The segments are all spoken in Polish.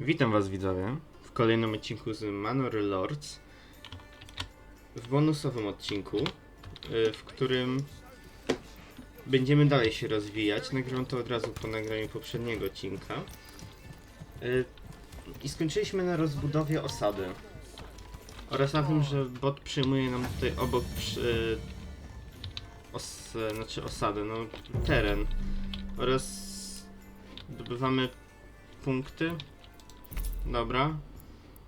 Witam Was widzowie w kolejnym odcinku z Manor Lords. W bonusowym odcinku, y, w którym będziemy dalej się rozwijać. Nagrywam to od razu po nagraniu poprzedniego odcinka. Y, I skończyliśmy na rozbudowie osady. Oraz na tym, że bot przyjmuje nam tutaj obok przy, os, znaczy osady, no teren. Oraz zdobywamy punkty Dobra.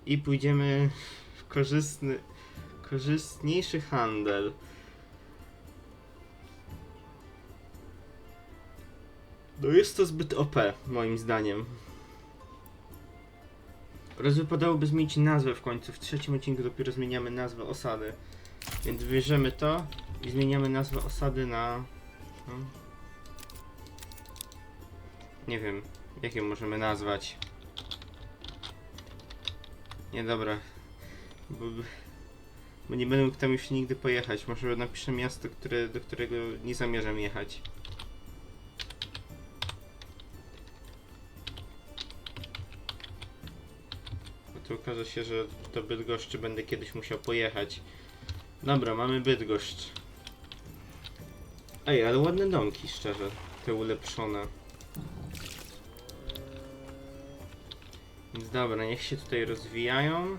I pójdziemy w korzystny, korzystniejszy handel. No jest to zbyt OP, moim zdaniem. Oraz wypadałoby zmienić nazwę w końcu. W trzecim odcinku dopiero zmieniamy nazwę osady. Więc bierzemy to i zmieniamy nazwę osady na... No. Nie wiem, jak ją możemy nazwać. Nie, dobra. Bo, bo nie będę tam już nigdy pojechać. Może napiszę miasto, które, do którego nie zamierzam jechać. Bo to okaże się, że do Bydgoszczy będę kiedyś musiał pojechać. Dobra, mamy Bydgoszcz. Ej, ale ładne domki, szczerze. Te ulepszone. Więc dobra, niech się tutaj rozwijają.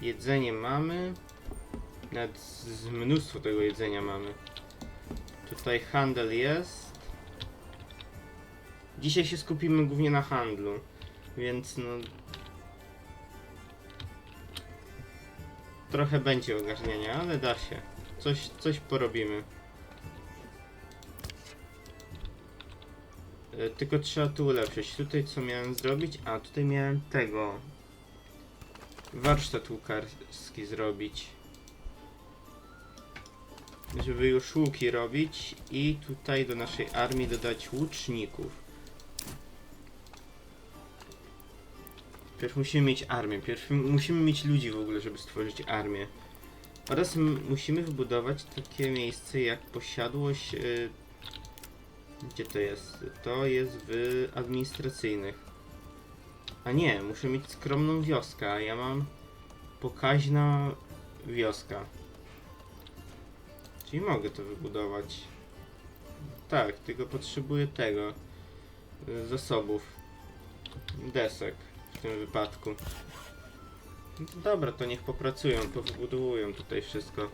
Jedzenie mamy. Nawet z mnóstwo tego jedzenia mamy. Tutaj handel jest. Dzisiaj się skupimy głównie na handlu, więc no... Trochę będzie ogarniania, ale da się. Coś, coś porobimy. Tylko trzeba tu ulepszyć. Tutaj co miałem zrobić? A, tutaj miałem tego. Warsztat łukarski zrobić. Żeby już łuki robić i tutaj do naszej armii dodać łuczników. Pierw musimy mieć armię, pierw musimy mieć ludzi w ogóle, żeby stworzyć armię. Oraz musimy wybudować takie miejsce jak posiadłość y, gdzie to jest? To jest w administracyjnych. A nie, muszę mieć skromną wioskę, a ja mam pokaźna wioska. Czyli mogę to wybudować. Tak, tylko potrzebuję tego. y, Zasobów. Desek w tym wypadku. No dobra, to niech popracują, powybudowują tutaj wszystko.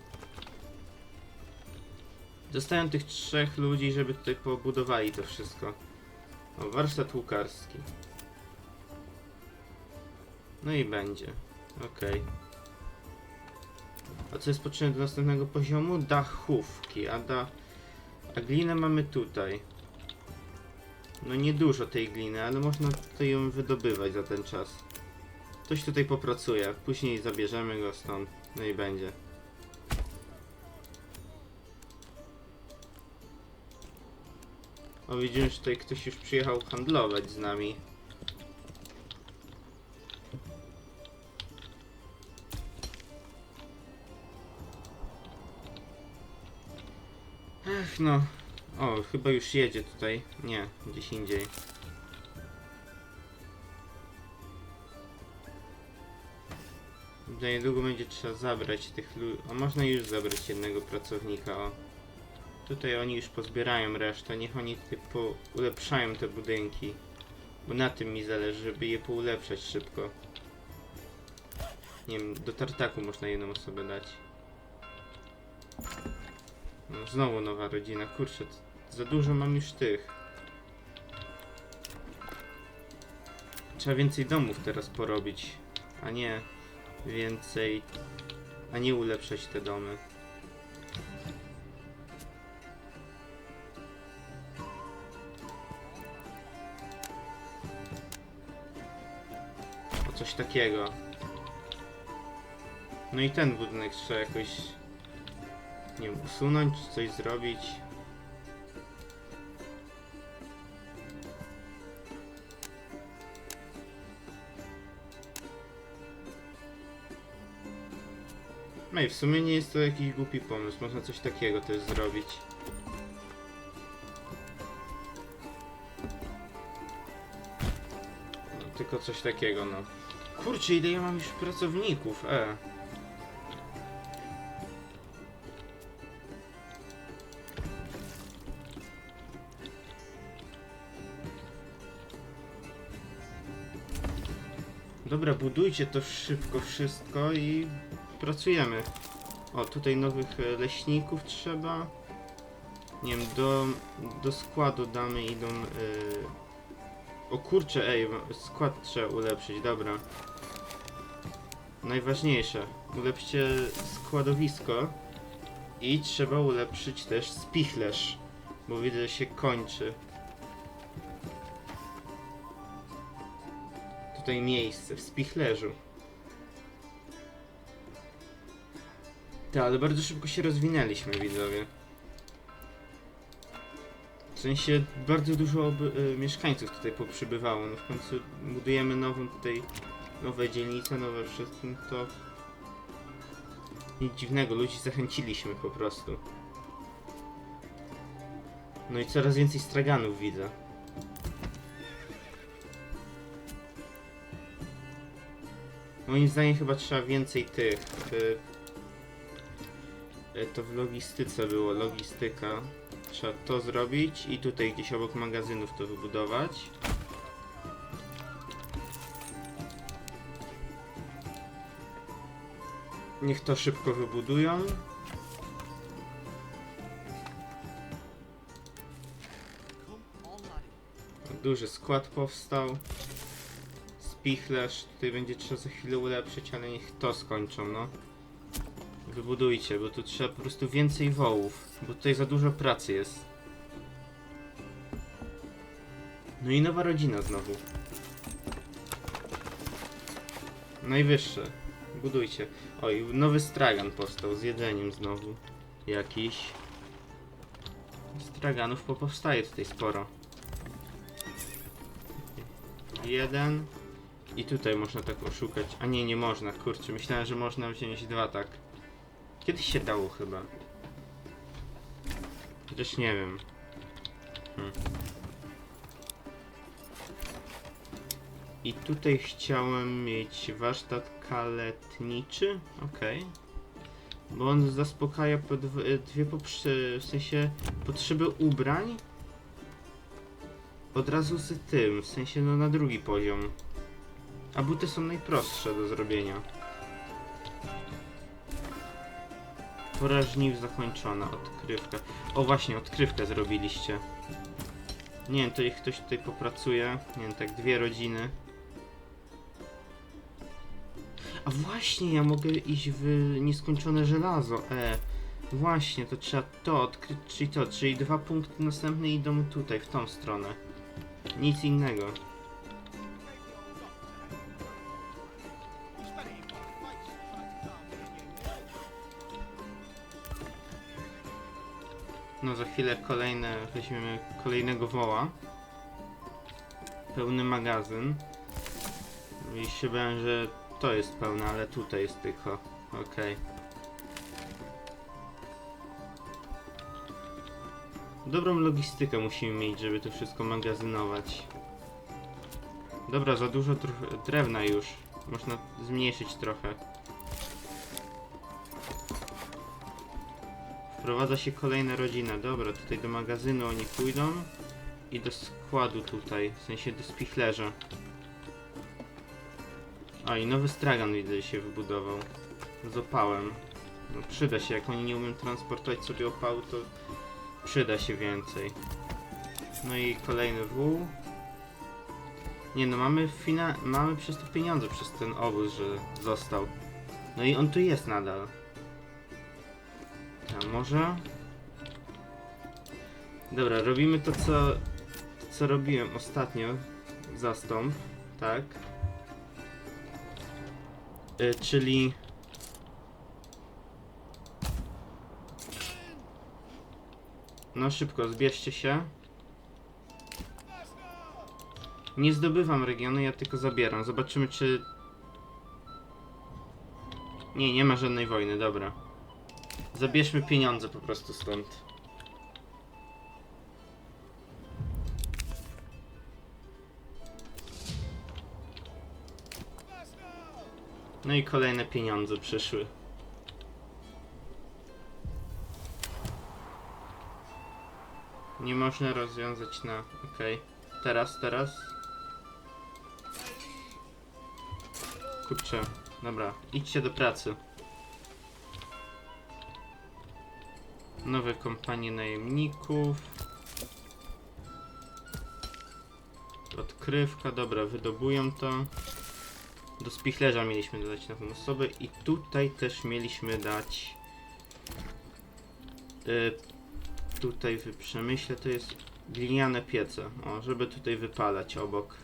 Dostałem tych trzech ludzi, żeby tutaj pobudowali to wszystko. O, warsztat łukarski. No i będzie. Okej. A co jest potrzebne do następnego poziomu? Dachówki, a da... A glinę mamy tutaj. No niedużo tej gliny, ale można tutaj ją wydobywać za ten czas. Ktoś tutaj popracuje, później zabierzemy go stąd. No i będzie. O, widzimy, że tutaj ktoś już przyjechał handlować z nami. Ech, no. O, chyba już jedzie tutaj. Nie, gdzieś indziej. Niedługo będzie trzeba zabrać tych ludzi. A można już zabrać jednego pracownika, o. Tutaj oni już pozbierają resztę, niech oni po ulepszają te budynki. Bo na tym mi zależy, żeby je poulepszać szybko. Nie wiem, do tartaku można jedną osobę dać. No, znowu nowa rodzina, kurczę, za dużo mam już tych. Trzeba więcej domów teraz porobić, a nie więcej, a nie ulepszać te domy. Coś takiego. No i ten budynek trzeba jakoś nie wiem, usunąć, coś zrobić. No i w sumie nie jest to jakiś głupi pomysł, można coś takiego też zrobić. tylko coś takiego, no. Kurczę, ile ja mam już pracowników, e. Dobra, budujcie to szybko wszystko i pracujemy. O, tutaj nowych e, leśników trzeba. Nie wiem, do, do składu damy idą... Yy... O kurczę, ej, skład trzeba ulepszyć, dobra. Najważniejsze, ulepszcie składowisko i trzeba ulepszyć też spichlerz, bo widzę, że się kończy. Tutaj miejsce, w spichlerzu. Tak, ale bardzo szybko się rozwinęliśmy, widzowie. W sensie bardzo dużo y, mieszkańców tutaj poprzybywało. No w końcu budujemy nową tutaj, nowe dzielnice, nowe wszystko, to nic dziwnego, ludzi zachęciliśmy po prostu. No i coraz więcej straganów widzę. Moim zdaniem chyba trzeba więcej tych. y, y, To w logistyce było, logistyka. Trzeba to zrobić i tutaj gdzieś obok magazynów to wybudować. Niech to szybko wybudują. Duży skład powstał. Spichlerz, tutaj będzie trzeba za chwilę ulepszyć, ale niech to skończą, no. Wybudujcie, bo tu trzeba po prostu więcej wołów, bo tutaj za dużo pracy jest. No i nowa rodzina znowu. Najwyższe. Budujcie. Oj, nowy stragan powstał z jedzeniem znowu. Jakiś. Straganów powstaje tutaj sporo. Jeden. I tutaj można tak oszukać. A nie, nie można, kurczę. Myślałem, że można wziąć dwa tak. Kiedyś się dało chyba. Chociaż nie wiem. Hmm. I tutaj chciałem mieć warsztat kaletniczy. Okej. Bo on zaspokaja po dwie, dwie w sensie potrzeby ubrań. Od razu z tym, w sensie no na drugi poziom. A buty są najprostsze do zrobienia. Pora zakończona, odkrywka. O właśnie, odkrywkę zrobiliście. Nie wiem, to ich ktoś tutaj popracuje. Nie wiem, tak dwie rodziny. A właśnie, ja mogę iść w nieskończone żelazo. E, właśnie, to trzeba to odkryć, czyli to, czyli dwa punkty następne idą tutaj, w tą stronę. Nic innego. Chwilę kolejne, weźmiemy kolejnego woła. Pełny magazyn. I się bałem, że to jest pełne, ale tutaj jest tylko. Okej. Dobrą logistykę musimy mieć, żeby to wszystko magazynować. Dobra, za dużo dr- drewna już. Można zmniejszyć trochę. Wprowadza się kolejna rodzina. Dobra, tutaj do magazynu oni pójdą. I do składu tutaj, w sensie do spichlerza. A i nowy stragan widzę się wybudował. Z opałem. No przyda się, jak oni nie umieją transportować sobie opału, to przyda się więcej. No i kolejny wół. Nie no, mamy fina mamy przez to pieniądze przez ten obóz, że został. No i on tu jest nadal. A może? Dobra, robimy to co, co robiłem ostatnio. Zastąp, tak? Y, czyli... No szybko, zbierzcie się. Nie zdobywam regionu, ja tylko zabieram. Zobaczymy czy... Nie, nie ma żadnej wojny, dobra. Zabierzmy pieniądze po prostu stąd. No i kolejne pieniądze przyszły. Nie można rozwiązać na... Okej. Teraz, teraz. Kurczę. Dobra, idźcie do pracy. Nowe kompanie najemników. Odkrywka, dobra, wydobują to. Do spichlerza mieliśmy dodać nową osobę i tutaj też mieliśmy dać y, tutaj w przemyśle to jest gliniane piece, o, żeby tutaj wypalać obok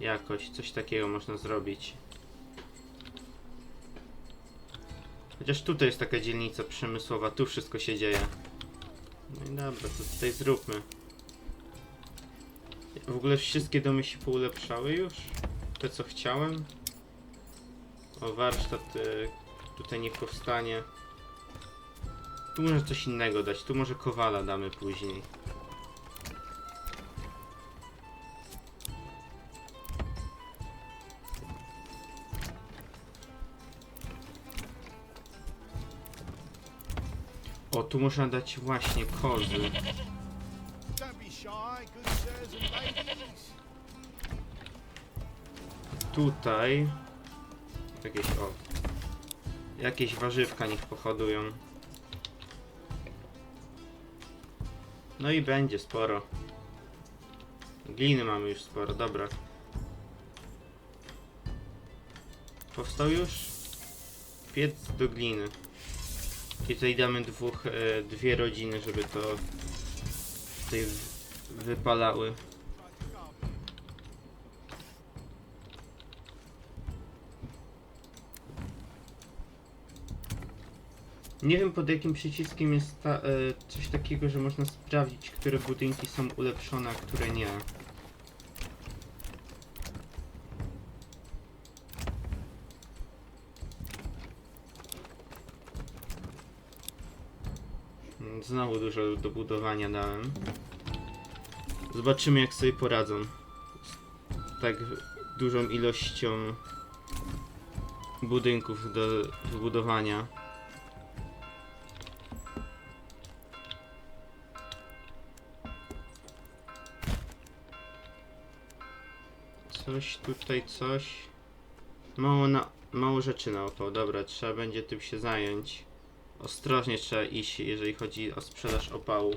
jakoś, coś takiego można zrobić chociaż tutaj jest taka dzielnica przemysłowa, tu wszystko się dzieje no i dobra, to tutaj zróbmy w ogóle wszystkie domy się poulepszały już? Te co chciałem? O, warsztat y, tutaj nie powstanie. Tu może coś innego dać, tu może kowala damy później. Tu można dać właśnie kozy. Tutaj jakieś o jakieś warzywka niech pochodują. No i będzie sporo. Gliny mamy już sporo, dobra. Powstał już? Piec do gliny. I tutaj damy dwóch, e, dwie rodziny, żeby to tutaj wypalały. Nie wiem pod jakim przyciskiem jest ta, e, coś takiego, że można sprawdzić, które budynki są ulepszone, a które nie. Mm, Znowu dużo do budowania dałem. Zobaczymy jak sobie poradzą. Z tak dużą ilością budynków do wybudowania. Coś tutaj, coś. Mało, na, mało rzeczy naokoło. Dobra, trzeba będzie tym się zająć. Ostrożnie trzeba iść, jeżeli chodzi o sprzedaż opału.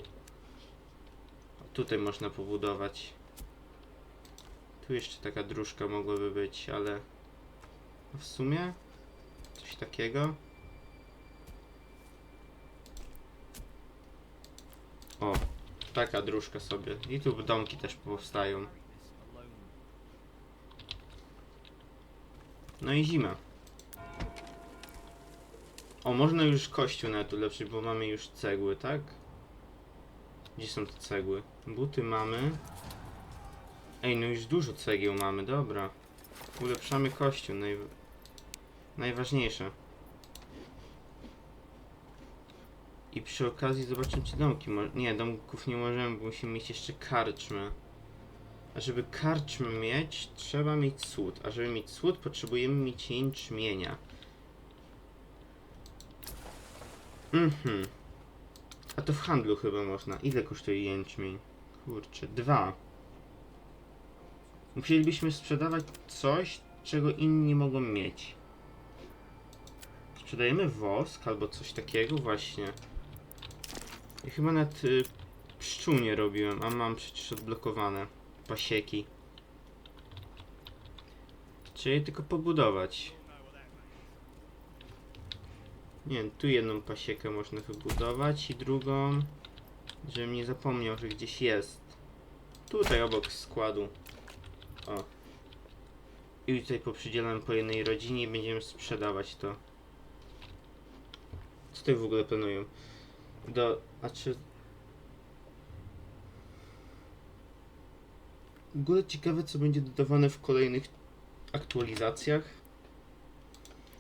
Tutaj można pobudować. Tu jeszcze taka dróżka mogłaby być, ale w sumie coś takiego. O, taka dróżka sobie. I tu domki też powstają. No i zima. O, można już kościół nawet ulepszyć, bo mamy już cegły, tak? Gdzie są te cegły? Buty mamy. Ej, no już dużo cegieł mamy, dobra. Ulepszamy kościół, naj... najważniejsze. I przy okazji zobaczymy, czy domki mo- Nie, domków nie możemy, bo musimy mieć jeszcze karczmę. A żeby karczmę mieć, trzeba mieć słód. A żeby mieć słód, potrzebujemy mieć jęczmienia. Mhm. A to w handlu chyba można. Ile kosztuje jęczmień? Kurczę, dwa. Musielibyśmy sprzedawać coś, czego inni mogą mieć. Sprzedajemy wosk albo coś takiego właśnie. Ja chyba nawet y, pszczół nie robiłem, a mam przecież odblokowane pasieki. Czyli tylko pobudować. Nie tu jedną pasiekę można wybudować i drugą, żebym nie zapomniał, że gdzieś jest. Tutaj obok składu. O. I tutaj poprzydzielam po jednej rodzinie i będziemy sprzedawać to. Co tutaj w ogóle planują? Do... A czy... W ogóle ciekawe, co będzie dodawane w kolejnych aktualizacjach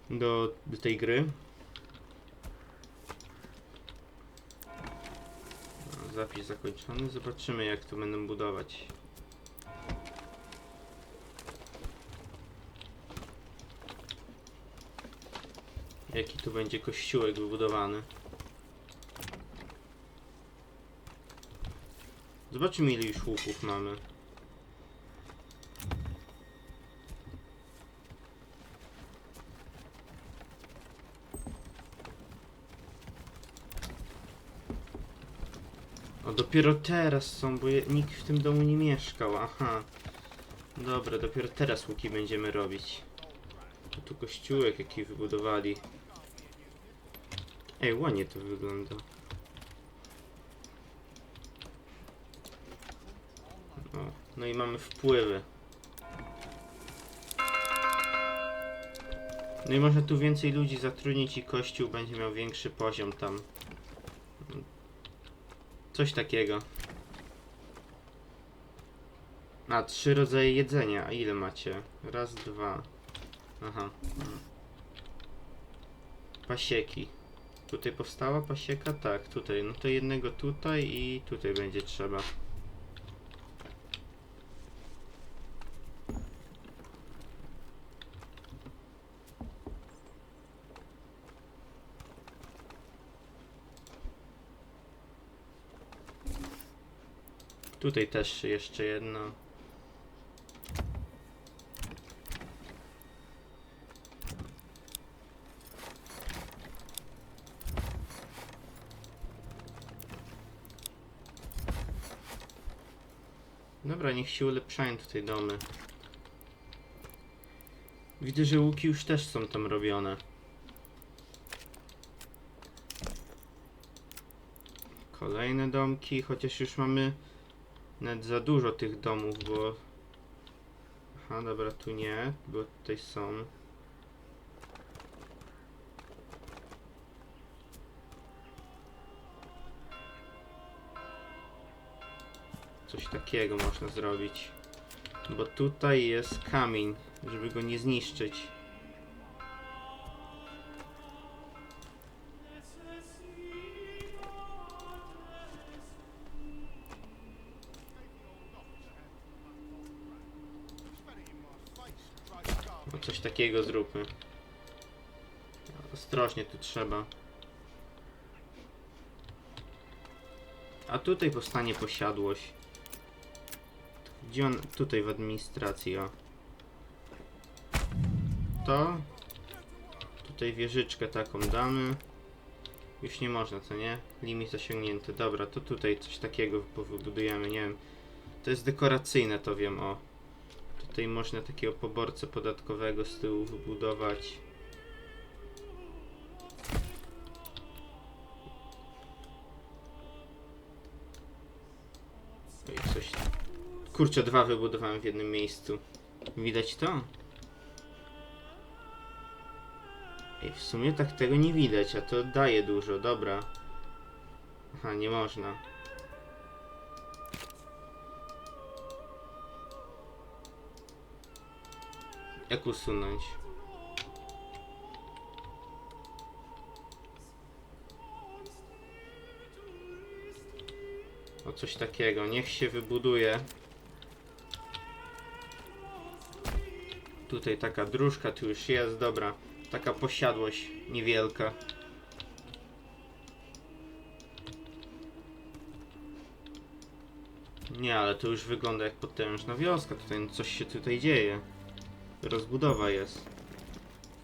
do, do tej gry. zapis zakończony. Zobaczymy jak to będą budować. Jaki tu będzie kościółek wybudowany. Zobaczymy ile już łupów mamy. Dopiero teraz są, bo je, nikt w tym domu nie mieszkał, aha. Dobra, dopiero teraz łuki będziemy robić. A tu kościółek jaki wybudowali. Ej, ładnie to wygląda. O, no i mamy wpływy. No i można tu więcej ludzi zatrudnić i kościół będzie miał większy poziom tam. Coś takiego. A, trzy rodzaje jedzenia. A ile macie? Raz, dwa. Aha. Pasieki. Tutaj powstała pasieka? Tak, tutaj. No to jednego tutaj i tutaj będzie trzeba. Tutaj też jeszcze jedno. Dobra, niech się ulepszają tutaj domy. Widzę, że łuki już też są tam robione. Kolejne domki, chociaż już mamy nawet za dużo tych domów, bo... Aha, dobra, tu nie, bo tutaj są. Coś takiego można zrobić. Bo tutaj jest kamień, żeby go nie zniszczyć. Takiego zróbmy. Ostrożnie tu trzeba. A tutaj powstanie posiadłość. Gdzie on? Tutaj w administracji, o. To. Tutaj wieżyczkę taką damy. Już nie można, co nie? Limit osiągnięty. Dobra, to tutaj coś takiego wybudujemy, nie wiem. To jest dekoracyjne, to wiem, o. Tutaj można takiego poborcę podatkowego z tyłu wybudować. Oj, coś... Kurczę, dwa wybudowałem w jednym miejscu. Widać to? Ej, w sumie tak tego nie widać, a to daje dużo, dobra. Aha, nie można. Jak usunąć? O coś takiego, niech się wybuduje. Tutaj taka dróżka tu już jest, dobra. Taka posiadłość niewielka. Nie, ale to już wygląda jak potężna wioska. Tutaj coś się tutaj dzieje. Rozbudowa jest.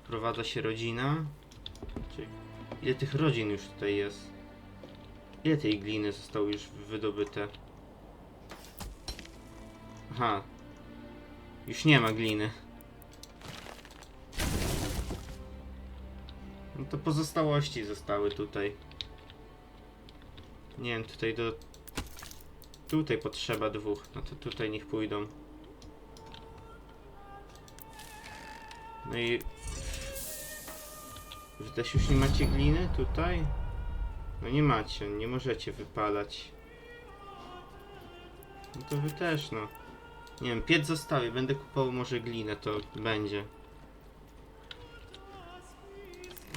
Wprowadza się rodzina. Ile tych rodzin już tutaj jest? Ile tej gliny zostało już wydobyte? Aha. Już nie ma gliny. No to pozostałości zostały tutaj. Nie wiem, tutaj do... Tutaj potrzeba dwóch. No to tutaj niech pójdą. No i... Wy też już nie macie gliny tutaj? No nie macie, nie możecie wypalać. No to wy też, no. Nie wiem, piec zostawię, będę kupował może glinę, to będzie.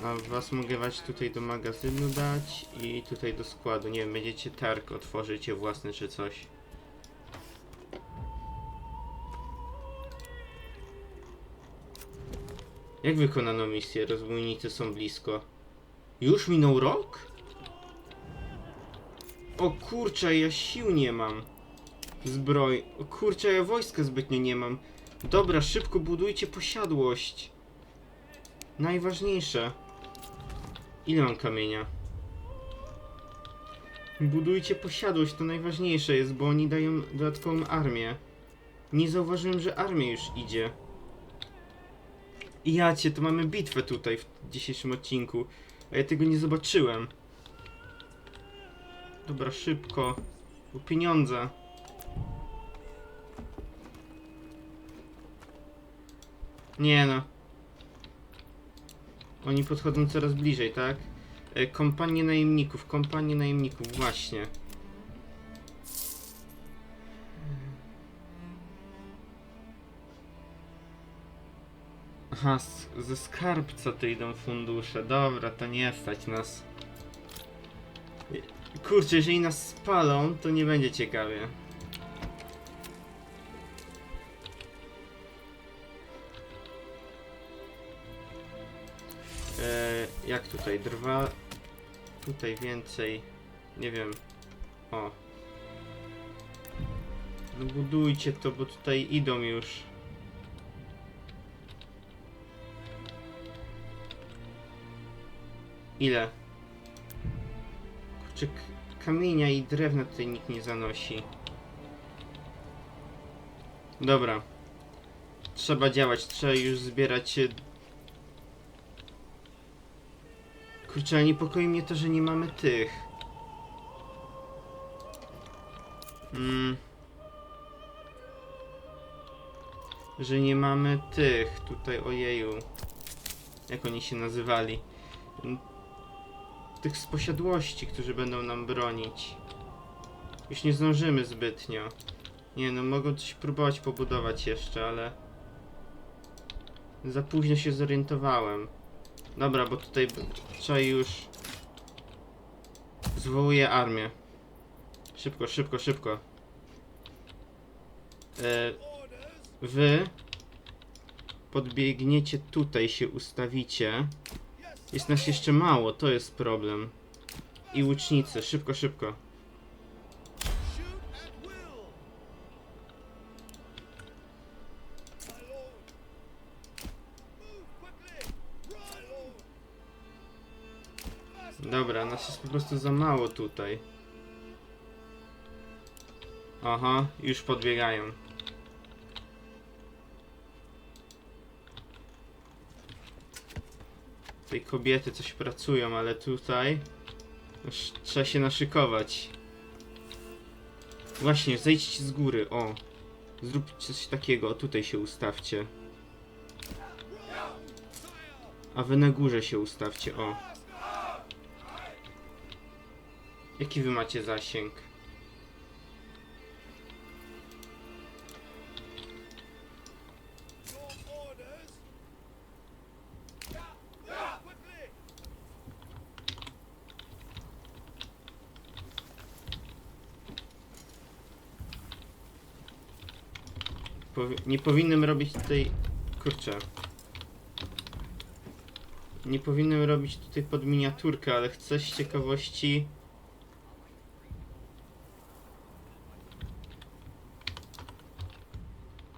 A was mogę wać tutaj do magazynu dać i tutaj do składu. Nie wiem, będziecie targ, otworzycie własny czy coś. Jak wykonano misję? Rozbójnicy są blisko. Już minął rok? O kurczę, ja sił nie mam. Zbroj. O kurczę, ja wojska zbytnio nie mam. Dobra, szybko budujcie posiadłość. Najważniejsze. Ile mam kamienia? Budujcie posiadłość, to najważniejsze jest, bo oni dają dodatkową armię. Nie zauważyłem, że armia już idzie. I ja cię, to mamy bitwę tutaj w dzisiejszym odcinku. A ja tego nie zobaczyłem. Dobra, szybko. Po pieniądze. Nie no. Oni podchodzą coraz bliżej, tak? E, kompanie najemników, kompanie najemników, właśnie. Aha, z, ze skarbca to idą fundusze. Dobra, to nie stać nas. Kurczę, jeżeli nas spalą, to nie będzie ciekawie. E, jak tutaj? Drwa. Tutaj więcej. Nie wiem. O. No budujcie to, bo tutaj idą już. Ile? Kurczę, kamienia i drewna tutaj nikt nie zanosi. Dobra. Trzeba działać, trzeba już zbierać e, Kurczę, ale niepokoi mnie to, że nie mamy tych. Mm. Że nie mamy tych tutaj, ojeju. Jak oni się nazywali? Tych z posiadłości, którzy będą nam bronić. Już nie zdążymy zbytnio. Nie no, mogą coś próbować pobudować jeszcze, ale... Za późno się zorientowałem. Dobra, bo tutaj trzeba już... Zwołuję armię. Szybko, szybko, szybko. E, wy podbiegniecie tutaj, się ustawicie. Jest nas jeszcze mało, to jest problem. I łucznicy, szybko, szybko. Dobra, nas jest po prostu za mało tutaj. Aha, już podbiegają. Tutaj kobiety coś pracują, ale tutaj już trzeba się naszykować. Właśnie, zejdźcie z góry, o. Zróbcie coś takiego, tutaj się ustawcie. A wy na górze się ustawcie, o. Jaki wy macie zasięg? Nie powinienem robić tutaj... Kurczę. Nie powinienem robić tutaj pod miniaturkę, ale chcę z ciekawości...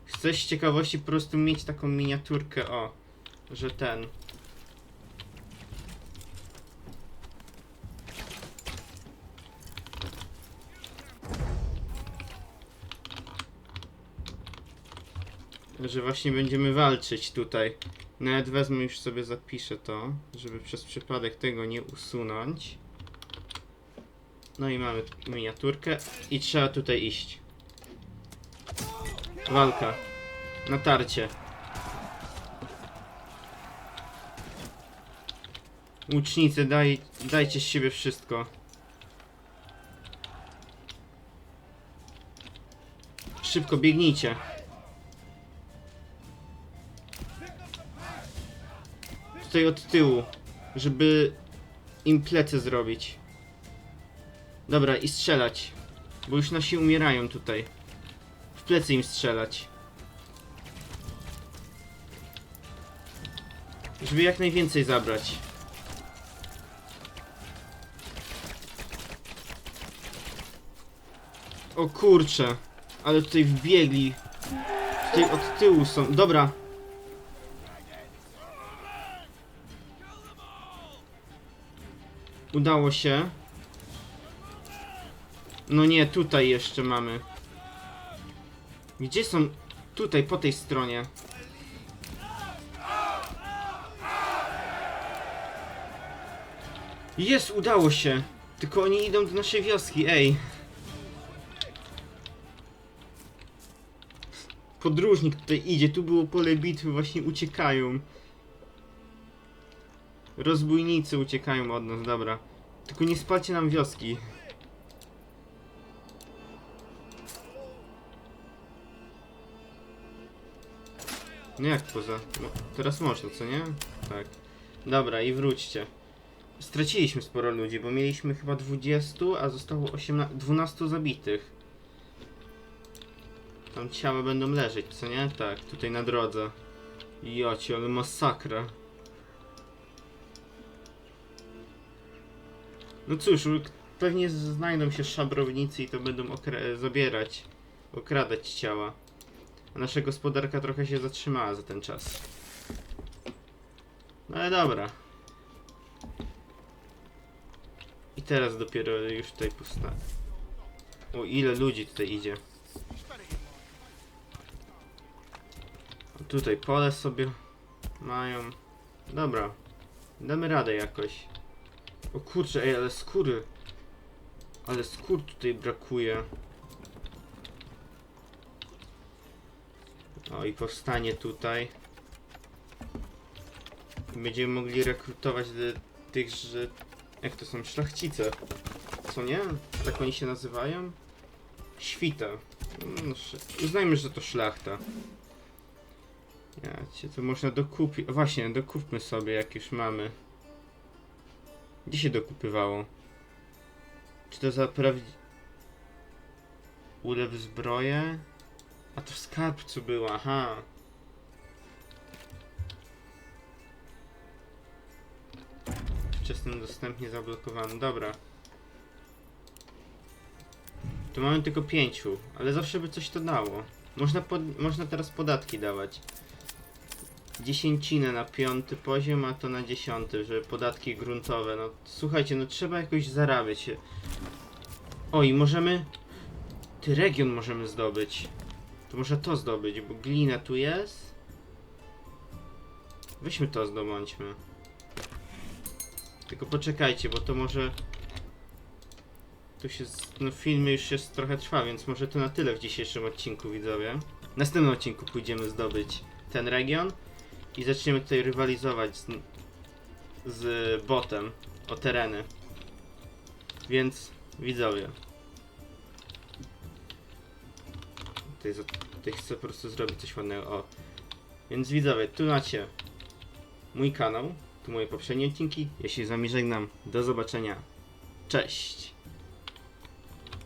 Chcę z ciekawości po prostu mieć taką miniaturkę, o. Że ten... że właśnie będziemy walczyć tutaj. Nawet wezmę już sobie zapiszę to, żeby przez przypadek tego nie usunąć. No i mamy miniaturkę i trzeba tutaj iść. Walka. Natarcie. Łucznicy, daj, dajcie z siebie wszystko. Szybko biegnijcie. Tutaj od tyłu, żeby im plecy zrobić. Dobra, i strzelać. Bo już nasi umierają tutaj. W plecy im strzelać. Żeby jak najwięcej zabrać. O kurcze, ale tutaj wbiegli. Tutaj od tyłu są. Dobra. Udało się. No nie, tutaj jeszcze mamy. Gdzie są? Tutaj, po tej stronie. Jest, udało się. Tylko oni idą do naszej wioski, ej. Podróżnik tutaj idzie, tu było pole bitwy, właśnie uciekają. Rozbójnicy uciekają od nas, dobra. Tylko nie spalcie nam wioski. No jak poza? No, teraz można, co nie? Tak. Dobra, i wróćcie. Straciliśmy sporo ludzi, bo mieliśmy chyba 20, a zostało 18, 12 zabitych. Tam ciała będą leżeć, co nie? Tak, tutaj na drodze. Jocie, ale masakra. No cóż, pewnie znajdą się szabrownicy i to będą okra- zabierać, okradać ciała. A nasza gospodarka trochę się zatrzymała za ten czas. No ale dobra. I teraz dopiero już tutaj pusta. O ile ludzi tutaj idzie. Tutaj pole sobie mają. Dobra. Damy radę jakoś. O kurczę, ej, ale skóry. Ale skór tutaj brakuje. O i powstanie tutaj. Będziemy mogli rekrutować tych, że... Jak to są? Szlachcice. Co nie? Tak oni się nazywają? Świta. No, uznajmy, że to szlachta. Ja cię to można dokupić. Właśnie, dokupmy sobie jak już mamy. Gdzie się dokupywało? Czy to za. Ulew zbroję? A to w skarbcu było, aha. Wczesnym dostępnie zablokowany, dobra. Tu mamy tylko pięciu, ale zawsze by coś to dało. Można, można teraz podatki dawać. Dziesięcinę na piąty poziom, a to na dziesiąty, żeby podatki gruntowe. No słuchajcie, no trzeba jakoś zarabiać. O i możemy... Ty region możemy zdobyć. To może to zdobyć, bo glina tu jest. Weźmy to zdobądźmy. Tylko poczekajcie, bo to może... Tu się... No filmy już jest trochę trwa, więc może to na tyle w dzisiejszym odcinku, widzowie. W następnym odcinku pójdziemy zdobyć ten region i zaczniemy tutaj rywalizować z, z botem o tereny. Więc widzowie. Tutaj, tutaj chcę po prostu zrobić coś ładnego. O. Więc widzowie, tu macie mój kanał, tu moje poprzednie odcinki. Się z wami żegnam. Do zobaczenia. Cześć!